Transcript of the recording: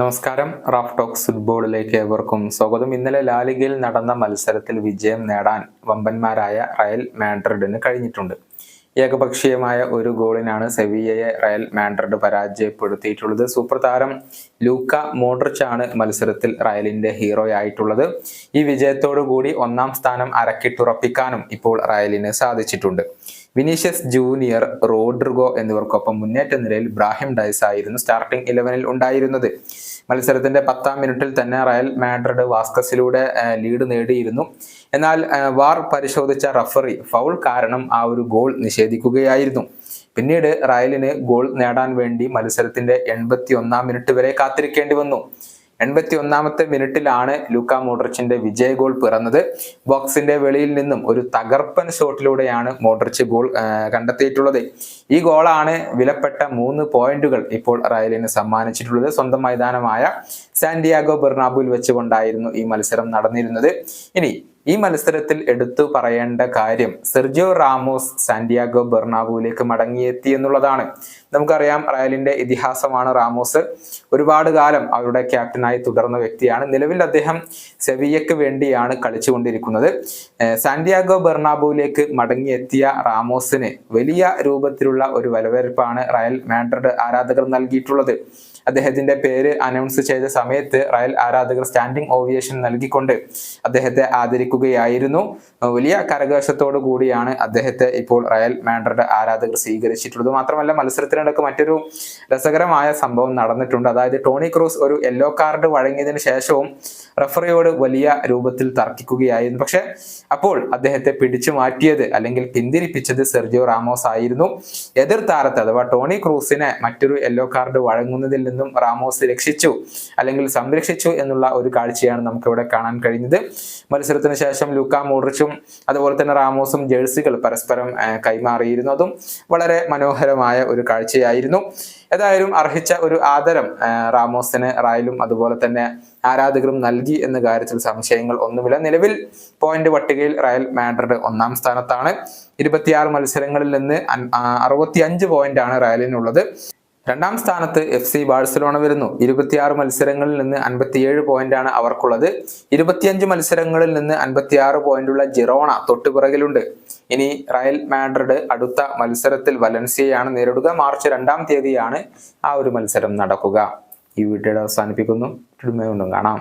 നമസ്കാരം. Raf talks ഫുട്ബോളിലേക്ക് ഏവർക്കും സ്വാഗതം. ഇന്നലെ ലാലിഗയിൽ നടന്ന മത്സരത്തിൽ വിജയം നേടാൻ വമ്പന്മാരായ റയൽ മാഡ്രിഡിന് കഴിഞ്ഞിട്ടുണ്ട്. ഏകപക്ഷീയമായ ഒരു ഗോളിനാണ് സെവിയയെ റയൽ മാഡ്രിഡ് പരാജയപ്പെടുത്തിയിട്ടുള്ളത്. സൂപ്പർ താരം ലൂക്ക മോഡ്രിച്ച് ആണ് മത്സരത്തിൽ റയലിന്റെ ഹീറോ ആയിട്ടുള്ളത് ഈ വിജയത്തോടു കൂടി ഒന്നാം സ്ഥാനം അരക്കിട്ടുറപ്പിക്കാനും ഇപ്പോൾ റയലിന് സാധിച്ചിട്ടുണ്ട്. വിനീഷ്യസ് ജൂനിയർ റോഡ്രിഗോ എന്നിവർക്കൊപ്പം മുന്നേറ്റ നിലയിൽ ബ്രാഹിം ഡൈസ് ആയിരുന്നു സ്റ്റാർട്ടിംഗ് ഇലവനിൽ ഉണ്ടായിരുന്നത്. മത്സരത്തിന്റെ പത്താം മിനിറ്റിൽ തന്നെ റയൽ മാഡ്രിഡ് വാസ്കസിലൂടെ ലീഡ് നേടിയിരുന്നു. എന്നാൽ വാർ പരിശോധിച്ച റഫറി ഫൗൾ കാരണം ആ ഒരു ഗോൾ നിഷേധിക്കുകയായിരുന്നു. പിന്നീട് റയലിന് ഗോൾ നേടാൻ വേണ്ടി മത്സരത്തിന്റെ എൺപത്തി ഒന്നാം മിനിറ്റ് വരെ കാത്തിരിക്കേണ്ടി വന്നു. എൺപത്തി ഒന്നാമത്തെ മിനിറ്റിലാണ് ലൂക്ക മോഡ്രിച്ചിന്റെ വിജയ ഗോൾ പിറന്നത്. ബോക്സിന്റെ വെളിയിൽ നിന്നും ഒരു തകർപ്പൻ ഷോട്ടിലൂടെയാണ് മോഡ്രിച്ച് ഗോൾ കണ്ടെത്തിയിട്ടുള്ളത്. ഈ ഗോളാണ് വിലപ്പെട്ട മൂന്ന് പോയിന്റുകൾ ഇപ്പോൾ റയലിന് സമ്മാനിച്ചിട്ടുള്ളത്. സ്വന്തം മൈതാനമായ സാന്റിയാഗോ ബെർണാബുവിൽ വെച്ചുകൊണ്ടായിരുന്നു ഈ മത്സരം നടന്നിരുന്നത്. ഇനി ഈ മത്സരത്തിൽ എടുത്തു പറയേണ്ട കാര്യം സെർജിയോ റാമോസ് സാന്റിയാഗോ ബെർണാബുവിലേക്ക് മടങ്ങിയെത്തി എന്നുള്ളതാണ്. നമുക്കറിയാം റയലിന്റെ ഇതിഹാസമാണ് റാമോസ്. ഒരുപാട് കാലം അവരുടെ ക്യാപ്റ്റനായി തുടർന്ന വ്യക്തിയാണ്. നിലവിൽ അദ്ദേഹം സെവിയയ്ക്ക് വേണ്ടിയാണ് കളിച്ചുകൊണ്ടിരിക്കുന്നത്. സാന്റിയാഗോ ബെർണാബുവിലേക്ക് മടങ്ങിയെത്തിയ റാമോസിന് വലിയ രൂപത്തിലുള്ള ഒരു വരവേൽപ്പാണ് റയൽ മാഡ്രിഡ് ആരാധകർ നൽകിയിട്ടുള്ളത്. അദ്ദേഹത്തിന്റെ പേര് അനൗൺസ് ചെയ്ത സമയത്ത് റയൽ ആരാധകർ സ്റ്റാൻഡിംഗ് ഓവിയേഷൻ നൽകിക്കൊണ്ട് അദ്ദേഹത്തെ ആദരിക്കുകയായിരുന്നു. വലിയ കരകോശത്തോടു കൂടിയാണ് അദ്ദേഹത്തെ ഇപ്പോൾ റയൽ മാഡ്രിഡ് ആരാധകർ സ്വീകരിച്ചിട്ടുള്ളത്. മാത്രമല്ല മത്സരത്തിനിടക്ക് മറ്റൊരു രസകരമായ സംഭവം നടന്നിട്ടുണ്ട്. അതായത് ടോണി ക്രൂസ് ഒരു യെല്ലോ കാർഡ് വഴങ്ങിയതിനു ശേഷവും റഫറിയോട് വലിയ രൂപത്തിൽ തർക്കിക്കുകയായിരുന്നു. പക്ഷെ അപ്പോൾ അദ്ദേഹത്തെ പിടിച്ചു മാറ്റിയത് അല്ലെങ്കിൽ പിന്തിരിപ്പിച്ചത് സെർജിയോ റാമോസ് ആയിരുന്നു എതിർ താരത്തെ അഥവാ ടോണി ക്രൂസിനെ മറ്റൊരു യെല്ലോ കാർഡ് വഴങ്ങുന്നതിൽ നിന്നും റാമോസ് രക്ഷിച്ചു അല്ലെങ്കിൽ സംരക്ഷിച്ചു എന്നുള്ള ഒരു കാഴ്ചയാണ് നമുക്ക് ഇവിടെ കാണാൻ കഴിഞ്ഞത്. മത്സരത്തിന് ശേഷം ലൂക്ക മോഡ്രിച്ചും അതുപോലെ തന്നെ റാമോസും ജേഴ്സികൾ പരസ്പരം കൈമാറിയിരുന്നതും കൈമാറിയിരുന്നു വളരെ മനോഹരമായ ഒരു കാഴ്ചയായിരുന്നു. ഏതായാലും അർഹിച്ച ഒരു ആദരം റാമോസിന് റായലും അതുപോലെ തന്നെ ആരാധകരും നൽകി എന്ന കാര്യത്തിൽ സംശയങ്ങൾ ഒന്നുമില്ല. നിലവിൽ പോയിന്റ് പട്ടികയിൽ റയൽ മാഡ്രിഡ് ഒന്നാം സ്ഥാനത്താണ്. ഇരുപത്തിയാറ് മത്സരങ്ങളിൽ നിന്ന് അറുപത്തി അഞ്ച് പോയിന്റ് ആണ് റയലിനുള്ളത്. രണ്ടാം സ്ഥാനത്ത് എഫ് സി ബാഴ്സലോണ വരുന്നു. ഇരുപത്തിയാറ് മത്സരങ്ങളിൽ നിന്ന് അൻപത്തിയേഴ് പോയിന്റാണ് അവർക്കുള്ളത്. ഇരുപത്തിയഞ്ച് മത്സരങ്ങളിൽ നിന്ന് അൻപത്തിയാറ് പോയിന്റുള്ള ജിറോണ തൊട്ടുപിറകിലുണ്ട് ഇനി റയൽ മാഡ്രിഡ് അടുത്ത മത്സരത്തിൽ വലൻസിയയാണ് നേരിടുക. മാർച്ച് രണ്ടാം തീയതിയാണ് ആ ഒരു മത്സരം നടക്കുക. ഈ വീഡിയോ അവസാനിപ്പിക്കുന്നു. കാണാം.